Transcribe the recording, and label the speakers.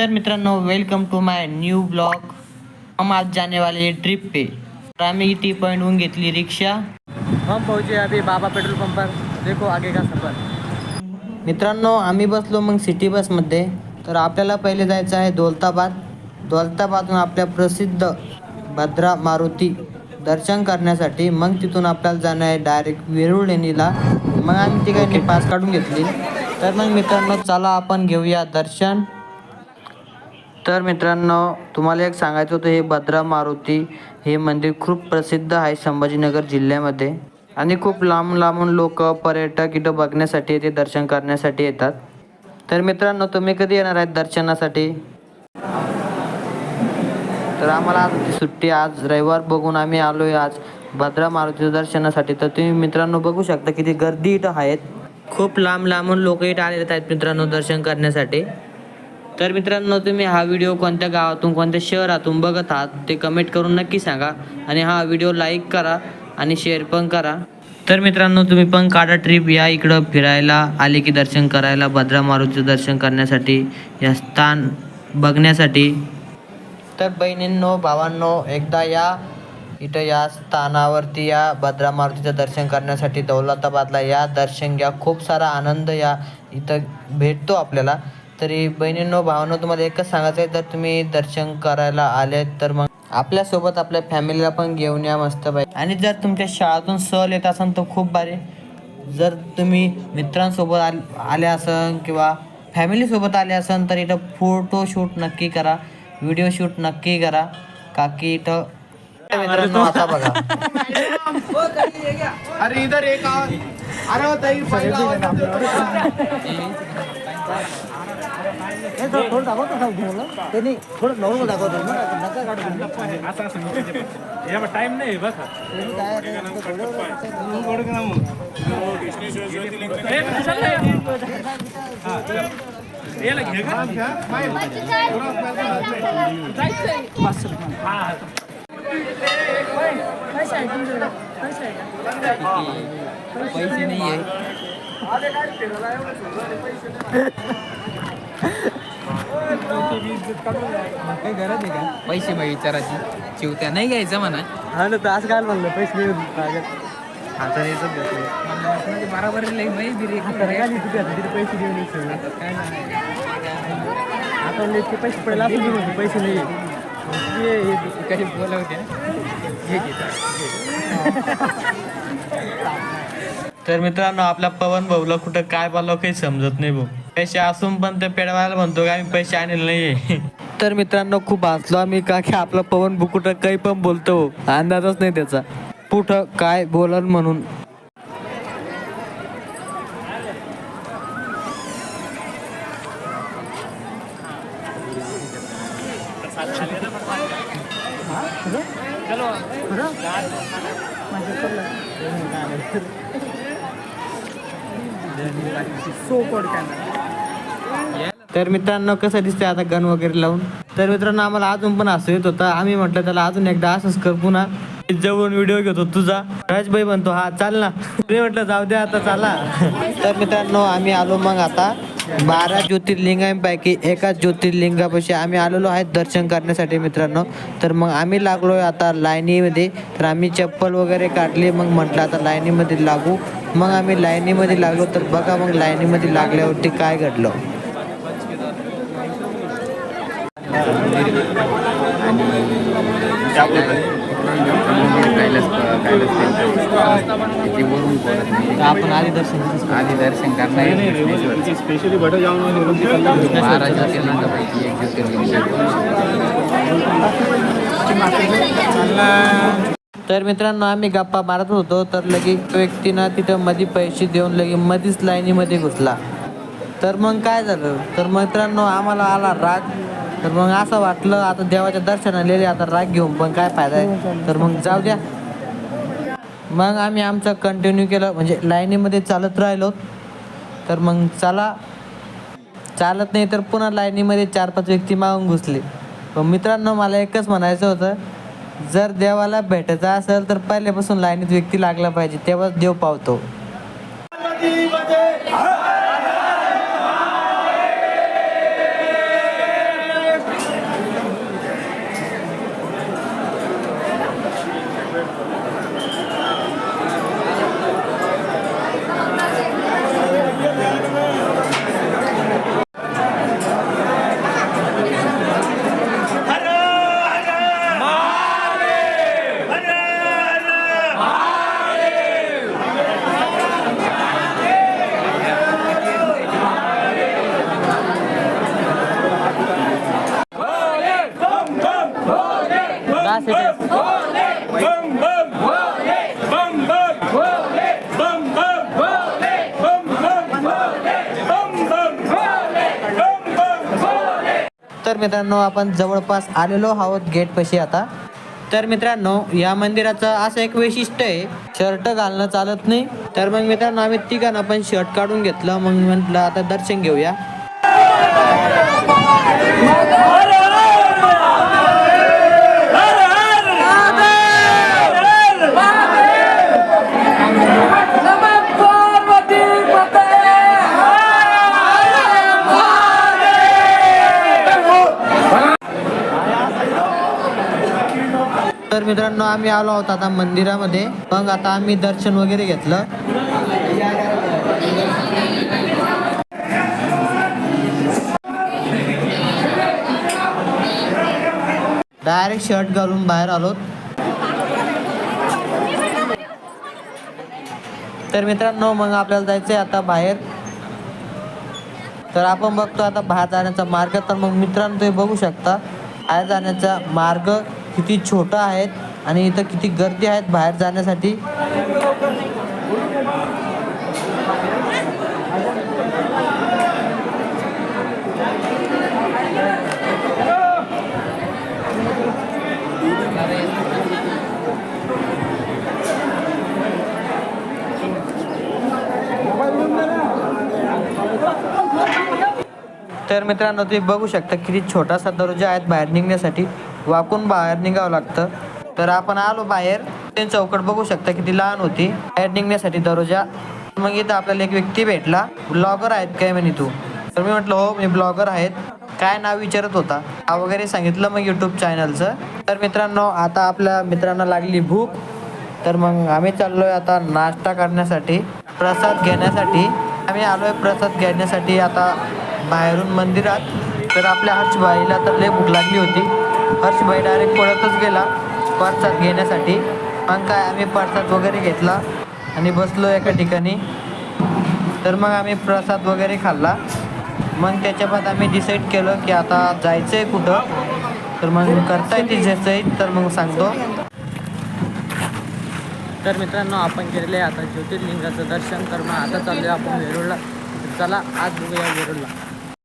Speaker 1: तर मित्रांनो welcome to my new blog हम आज जाने वाले ट्रिप पे. तर आम्ही टी पॉईंटहून घेतली रिक्षा. हम पहुंचे अभी बाबा पेट्रोल पंप पर. देखो आगे का सफर. मित्रांनो आम्ही बसलो मग सिटी बसमध्ये तर आपल्याला पहिले जायचं आहे दौलताबाद. दौलताबादहून आपल्या प्रसिद्ध भद्रा मारुती दर्शन करण्यासाठी. मग तिथून आपल्याला जाणं आहे डायरेक्ट वेरूळ लेणीला मग आम्ही तिघांनी पास काढून घेतली. तर मग मित्रांनो चला आपण घेऊया दर्शन. तर मित्रांनो तुम्हाला एक सांगायचं होतं हे भद्रा मारुती हे मंदिर खूप प्रसिद्ध आहे संभाजीनगर जिल्ह्यामध्ये. आणि खूप लांब लांबून लोक पर्यटक इथं बघण्यासाठी येते दर्शन करण्यासाठी येतात. तर मित्रांनो तुम्ही कधी येणार आहेत दर्शनासाठी? तर आम्हाला आज सुट्टी आज रविवार बघून आम्ही आलो आहे आज भद्रा मारुतीच्या दर्शनासाठी. तर तुम्ही मित्रांनो बघू शकता किती गर्दी इथं आहेत. खूप लांब लांबून लोक इथं आलेले आहेत मित्रांनो दर्शन करण्यासाठी. तर मित्रांनो तुम्ही हा व्हिडिओ कोणत्या गावातून कोणत्या शहरातून बघत आहात ते कमेंट करून नक्की सांगा. आणि हा व्हिडिओ लाईक करा आणि शेअर पण करा. तर मित्रांनो तुम्ही पण काढा ट्रिप या इकडं फिरायला आले की दर्शन करायला भद्रा मारुतीचं दर्शन करण्यासाठी या स्थान बघण्यासाठी. तर बहिणींनो भावांनो एकदा या इथं या स्थानावरती या भद्रा मारुतीचं दर्शन करण्यासाठी दौलताबादला या. दर्शन घ्या खूप सारा आनंद या इथं भेटतो आपल्याला. तरी बहिणींनो भावांनो तुम्हाला एकच सांगायचं आहे जर तुम्ही दर्शन करायला आले तर मग आपल्यासोबत आपल्या फॅमिलीला पण घेऊन या मस्त पाहिजे आणि जर तुमच्या शाळेतून सहल येत असाल तर खूप भारी. जर तुम्ही मित्रांसोबत आल आले असन किंवा फॅमिलीसोबत आले असन तर इथं फोटो शूट नक्की करा व्हिडिओ शूट नक्की करा. का की इथं मित्रांनो आता बघा.
Speaker 2: अरे इधर एक आवाज अरे हो ताई पहिला आवाज
Speaker 3: टाइम नाही बस. याला घे का?
Speaker 1: पैसे नाही आहे
Speaker 4: काही गरज आहे का? पैसे बाई विचारायची चिवत्या नाही घ्यायचं म्हणा
Speaker 1: हा ना तर असं काय म्हणलं? पैसे नाही आता यायचं घेतलं
Speaker 4: म्हणजे बरोबर लई बाई बिरे
Speaker 1: पैसे देऊन आता इतके पैसे पडले असं म्हणतो पैसे नाही
Speaker 4: काही घेता
Speaker 1: तर मित्रांनो आपला पवन भाऊला कुठं काय बोलावं काही समजत नाही भाऊ. पैसे असून पण ते पेडवायला म्हणतो का आम्ही पैसे आणले नाहीये. तर मित्रांनो खूप हसलो आम्ही का की आपला पवन कुठं काही पण बोलतो. अंदाजच नाही त्याचा. कुठं काय बोलन म्हणून? तर मित्रांनो कसं दिसतंय आता गन वगैरे लावून? तर मित्रांनो आम्हाला अजून पण असं येत होता. आम्ही म्हटलं त्याला अजून एकदा असंच कर पुन्हा. जवळून व्हिडिओ घेतो तुझा. राजभाई म्हणतो हा चाल ना. मी म्हटलं जाऊ दे आता चाला. तर मित्रांनो आम्ही आलो मग आता बारा ज्योतिर्लिंगांपैकी एका ज्योतिर्लिंगापाशी आम्ही आलेलो आहेत दर्शन करण्यासाठी मित्रांनो. तर मग आम्ही लागलो आता लाईनीमध्ये. तर आम्ही चप्पल वगैरे काढली मग म्हटलं आता लाईनीमध्ये लागू. मग आम्ही लाईनीमध्ये लागलो तर बघा मग लाईनीमध्ये लागल्यावरती काय घडलं.
Speaker 4: कैलास कैलास बोलत
Speaker 1: आपण आधी दर्शन
Speaker 4: आधी दर्शन करणार
Speaker 3: स्पेशली
Speaker 4: एक ज्योतिर्लिंग
Speaker 1: तर मित्रांनो आम्ही गप्पा मारत होतो तर लगेच तो व्यक्तीनं तिथं मध्ये पैसे देऊन लगे मध्येच लाईनीमध्ये घुसला. तर मग काय झालं? तर मित्रांनो आम्हाला आला राग. तर मग असं वाटलं आता देवाच्या दर्शनाला गेले आता राग घेऊन पण काय फायदा आहे? तर मग जाऊ द्या. मग आम्ही आमचं कंटिन्यू केलं म्हणजे लाईनीमध्ये चालत राहिलो. तर मग चला. चालत नाही तर पुन्हा लाईनीमध्ये चार पाच व्यक्ती मागून घुसले. पण मित्रांनो मला एकच म्हणायचं होतं जर देवाला भेटायचं असेल तर पहिल्यापासून लाईनीत व्यक्ती लागला पाहिजे तेव्हाच देव पावतो. तर मित्रांनो आपण जवळपास आलेलो आहोत गेटपाशी आता. तर मित्रांनो या मंदिराचं असं एक वैशिष्ट्य आहे शर्ट घालणं चालत नाही. तर मग मित्रांनो आम्ही तिघांना पण शर्ट काढून घेतलं. मग म्हटलं आता दर्शन घेऊया. मित्रांनो आम्ही आलो आहोत आता मंदिरामध्ये. मग आता आम्ही दर्शन वगैरे घेतलं. डायरेक्ट शर्ट घालून बाहेर आलो तर मित्रांनो मग आपल्याला जायचंय आता बाहेर. तर आपण बघतो आता बाहेर जाण्याचा मार्ग. तर मग मित्रांनो तुम्ही बघू शकता. बाहेर जाण्याचा मार्ग किती छोटं आहेत आणि इथं किती गर्दी आहेत बाहेर जाण्यासाठी. तर मित्रांनो तुम्ही बघू शकता किती छोटासा दरोजा आहेत बाहेर निघण्यासाठी. वाकून बाहेर निघावं लागतं. तर आपण आलो बाहेर. ते चौकट बघू शकता किती लहान होती. बाहेर निघण्यासाठी दरोजा. मग इथं आपल्याला एक व्यक्ती भेटला. ब्लॉगर आहेत काय म्हणे तू? तर मी म्हटलं हो मी ब्लॉगर आहेत. काय नाव विचारत होता. वगैरे सांगितलं मग यूट्यूब चॅनलचं तर मित्रांनो आता आपल्या मित्रांना लागली भूक. तर मग आम्ही चाललोय आता नाश्ता करण्यासाठी. प्रसाद घेण्यासाठी. आम्ही आलोय प्रसाद घेण्यासाठी आता बाहेरून मंदिरात. तर आपल्या हर्षभाईला तर लय भूक लागली होती. हर्षभाई डायरेक्ट पळतच गेला. प्रसाद घेण्यासाठी. मग काय आम्ही प्रसाद वगैरे घेतला. आणि बसलो एका ठिकाणी. तर मग आम्ही प्रसाद वगैरे खाल्ला. मग त्याच्या बाद आम्ही डिसाईड केलं की आता जायचं आहे कुठं? तर मग करता येते जसं तर मग सांगतो. तर मित्रांनो आपण केलेले आहे आता ज्योतिर्लिंगाचं दर्शन. तर मग आता चाललोय आपण वेरूळला. चला आज बघूया वेरूळला.